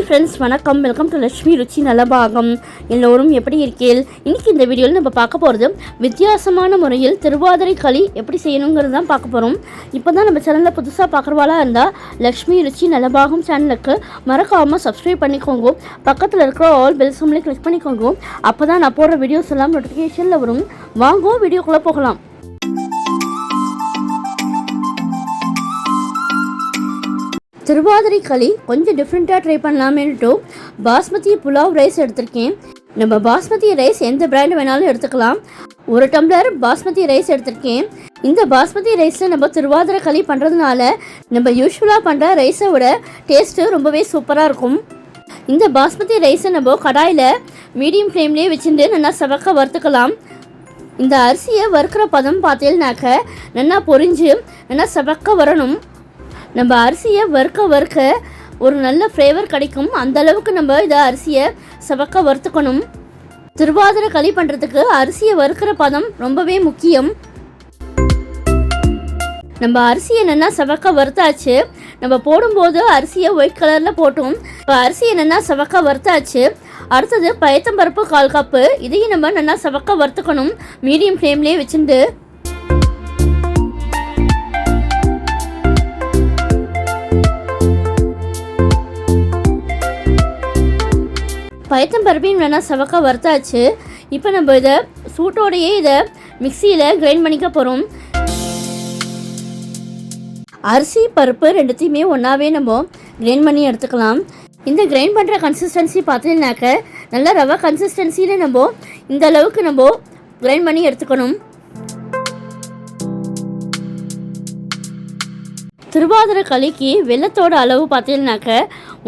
Friends வணக்கம். Welcome to Lakshmi Ruchi Nalabagam எல்லோரும் எப்படி இருக்கீள் இன்னைக்கு இந்த வீடியோவில் நம்ம பார்க்க போகிறது வித்தியாசமான முறையில் திருவாதிரை களி எப்படி செய்யணுங்கிறது தான் பார்க்க போகிறோம் இப்போ தான் நம்ம சேனலில் புதுசாக பார்க்குறவாளா இருந்தால் லக்ஷ்மி ருச்சி நலபாகம் சேனலுக்கு மறக்காமல் சப்ஸ்கிரைப் பண்ணிக்கோங்க. பக்கத்தில் இருக்கிற ஆல் பெல் சிம்லேயே கிளிக் பண்ணிக்கோங்க. அப்போ தான் நான் போடுற வீடியோஸ் எல்லாம் நோட்டிஃபிகேஷனில் வரும். வாங்குவோம் வீடியோக்குள்ளே போகலாம். திருவாதிரை களி கொஞ்சம் டிஃப்ரெண்ட்டாக ட்ரை பண்ணலாமேன்ட்டு பாஸ்மதி புலாவ் ரைஸ் எடுத்திருக்கேன். நம்ம பாஸ்மதி ரைஸ் எந்த பிராண்ட் வேணாலும் எடுத்துக்கலாம். ஒரு டம்ளர் பாஸ்மதி ரைஸ் எடுத்திருக்கேன். இந்த பாஸ்மதி ரைஸில் நம்ம திருவாதிரை களி பண்ணுறதுனால நம்ம யூஸ்வலாக பண்ணுற ரைஸை விட டேஸ்ட்டு ரொம்பவே சூப்பராக இருக்கும். இந்த பாஸ்மதி ரைஸை நம்ம கடாயில் மீடியம் ஃப்ளேம்லேயே வச்சுட்டு நல்லா செவக்க வறுத்துக்கலாம். இந்த அரிசியை வறுக்கிற பதம் பார்த்தீங்கன்னாக்க நல்லா பொரிஞ்சு நல்லா செவக்க வரணும். நம்ம அரிசியை வறுக்க வறுக்க ஒரு நல்ல ஃப்ளேவர் கிடைக்கும். அந்த அளவுக்கு நம்ம இதை அரிசியை சவக்க வறுத்துக்கணும். திருவாதிரை களி பண்ணுறதுக்கு அரிசியை வறுக்கிற பதம் ரொம்பவே முக்கியம். நம்ம அரிசியை என்னென்னா செவக்க வறுத்தாச்சு. நம்ம போடும்போது அரிசியை ஒயிட் கலரில் போட்டோம். இப்போ அரிசியை என்னென்னா செவக்க வறுத்தாச்சு. அடுத்தது பயத்தம்பருப்பு கால் கப்பு. இதையும் நம்ம நல்லா செவக்க வறுத்துக்கணும். மீடியம் ஃப்ளேம்லேயே வச்சுட்டு பயத்தம்பருப்பையும் வேணால் செவக்க வறுத்தாச்சு. இப்போ நம்ம இதை சூட்டோடையே இதை மிக்சியில் கிரைண்ட் பண்ணிக்க போகிறோம் அரிசி பருப்பு ரெண்டுத்தையுமே ஒன்றாவே நம்ம கிரைண்ட் பண்ணி எடுத்துக்கலாம். இந்த கிரைண்ட் பண்ணுற கன்சிஸ்டன்சி பார்த்தீங்கன்னாக்க நல்ல ரவை கன்சிஸ்டன்சியில் நம்ம இந்த அளவுக்கு நம்ம கிரைண்ட் பண்ணி எடுத்துக்கணும். திருவாதிரை களிக்கு வெள்ளத்தோட அளவு பார்த்தீங்கன்னாக்க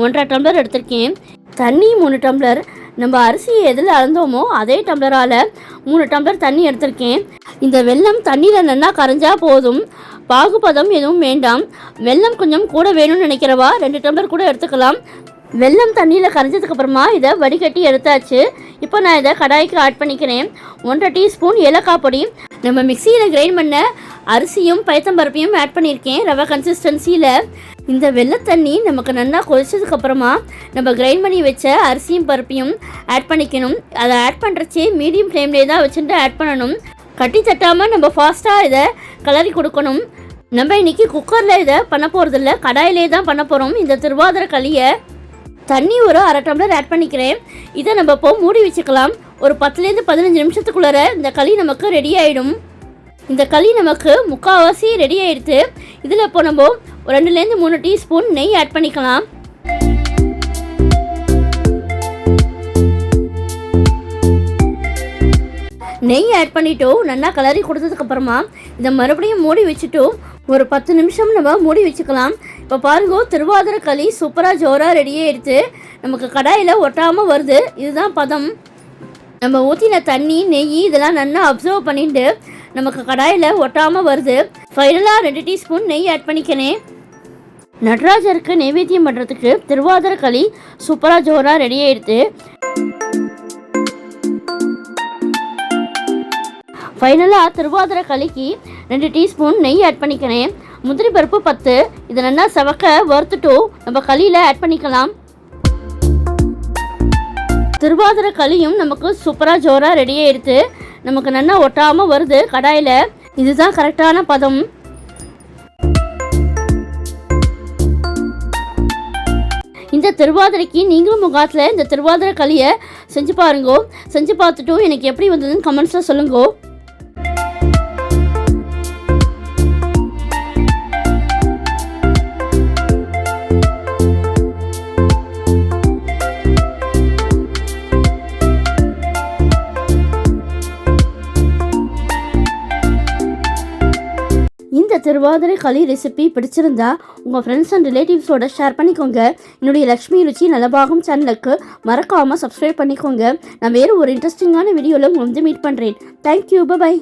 ஒன்றரை டம்ளர் எடுத்திருக்கேன். தண்ணி மூணு டம்ளர். நம்ம அரிசியை எதில் அளந்தோமோ அதே டம்ளரால் மூணு டம்ளர் தண்ணி எடுத்திருக்கேன். இந்த வெல்லம் தண்ணியில் நல்லா கரைஞ்சா போதும். பாகுபதம் எதுவும் வேண்டாம். வெல்லம் கொஞ்சம் கூட வேணும்னு நினைக்கிறவா? ரெண்டு டம்ளர் கூட எடுத்துக்கலாம். வெல்லம் தண்ணியில் கரைஞ்சதுக்கப்புறமா இதை வடிகட்டி எடுத்தாச்சு. இப்போ நான் இதை கடாய்க்கு ஆட் பண்ணிக்கிறேன். ஒன்றரை டீஸ்பூன் ஏலக்காய் பொடி. நம்ம மிக்சியில் கிரைண்ட் பண்ண அரிசியும் பயத்தம்பருப்பையும் ஆட் பண்ணியிருக்கேன். ரவை கன்சிஸ்டன்சியில் இந்த வெள்ளை தண்ணி நமக்கு நல்லா கொதிச்சதுக்கப்புறமா நம்ம கிரைண்ட் பண்ணி வச்ச அரிசியும் பருப்பையும் ஆட் பண்ணிக்கணும். அதை ஆட் பண்ணுறச்சே மீடியம் ஃப்ளேம்லேயே தான் வச்சுட்டு ஆட் பண்ணணும். கட்டி தட்டாமல் நம்ம ஃபாஸ்ட்டாக இதை கலரி கொடுக்கணும். நம்ம இன்னைக்கு குக்கரில் இதை பண்ண போகிறதில்ல கடாயிலே தான் பண்ண போகிறோம் இந்த திருவாதிரை களியை தண்ணி ஒரு அரை டம்ளர் ஆட் பண்ணிக்கிறேன். இதை நம்ம இப்போ மூடி வச்சுக்கலாம். ஒரு பத்துலேருந்து பதினஞ்சு நிமிஷத்துக்குள்ளார இந்த களி நமக்கு ரெடி ஆகிடும் இந்த களி நமக்கு முக்கால்வாசி ரெடி ஆயிடுத்து. இதில் இப்போ நம்ம ஒரு ரெண்டுலேருந்து மூணு டீஸ்பூன் நெய் ஆட் பண்ணிக்கலாம். நெய் ஆட் பண்ணிட்டோம் நல்லா கலரி கொடுத்ததுக்கப்புறமா இதை மறுபடியும் மூடி வச்சுட்டோம் ஒரு பத்து நிமிஷம் நம்ம மூடி வச்சுக்கலாம். இப்போ பாருங்க திருவாதிரை களி சூப்பராக ஜோராக ரெடியே எடுத்து நமக்கு கடாயில் ஒட்டாமல் வருது. இதுதான் பதம். நம்ம ஊற்றின தண்ணி நெய் இதெல்லாம் நல்லா அப்சர்வ் பண்ணிட்டு நமக்கு கடாயில் ஒட்டாமல் வருது. ஃபைனலாக ரெண்டு டீஸ்பூன் நெய் ஆட் பண்ணிக்கிறேன் நடராஜருக்கு நைவேத்தியம் பண்ணுறதுக்கு திருவாதிர களி சூப்பராக ஜோராக ரெடி ஆயிடுது. ஃபைனலாக திருவாதிர களிக்கு ரெண்டு டீஸ்பூன் நெய் ஆட் பண்ணிக்கிறேன் முந்திரி பருப்பு பத்து இதை நல்லா செவக்க வறுத்துட்டும் நம்ம களியில் ஆட் பண்ணிக்கலாம். திருவாதிரை களியும் நமக்கு சூப்பராக ஜோராக ரெடி ஆயிடுது நமக்கு நல்லா ஒட்டாமல் வருது கடாயில். இதுதான் கரெக்டான பதம். இந்த திருவாதிரைக்கு நீங்களும் முகாத்தில் இந்த திருவாதிரை களியை செஞ்சு பாருங்கோ. செஞ்சு பார்த்துட்டும் எனக்கு எப்படி வந்ததுன்னு கமெண்ட்ஸில் சொல்லுங்கோ. இந்த திருவாதிரை களி ரெசிபி பிடிச்சிருந்தா உங்கள் ஃப்ரெண்ட்ஸ் அண்ட் ரிலேட்டிவ்ஸோட ஷேர் பண்ணிக்கோங்க. என்னுடைய லக்ஷ்மி ருச்சி நலபாகம் சேனலுக்கு மறக்காமல் சப்ஸ்கிரைப் பண்ணிக்கோங்க. நான் வேறு ஒரு இன்ட்ரெஸ்டிங்கான வீடியோவில் உங்களை வந்து மீட் பண்ணுறேன் தேங்க்யூ பை